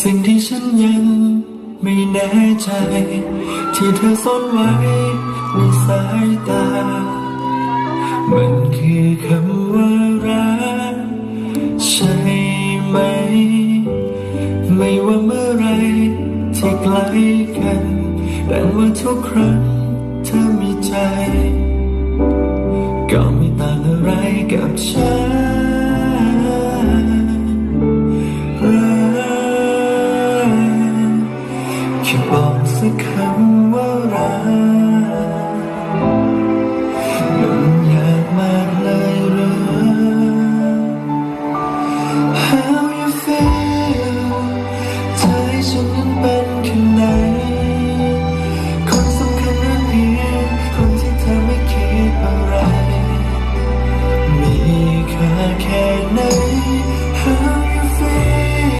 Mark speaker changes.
Speaker 1: สิ่งที่ฉันยังไม่แน่ใจ ที่เธอซ่อนไว้ในสายตา มันคือคำว่ารักใช่ไหม ไม่ว่าเมื่อไรที่ใกล้กัน แต่ว่าทุกครั้งเธอมีใจ ก็ไม่ต่างอะไรกับฉัน แค่บอกสักคำว่ารัก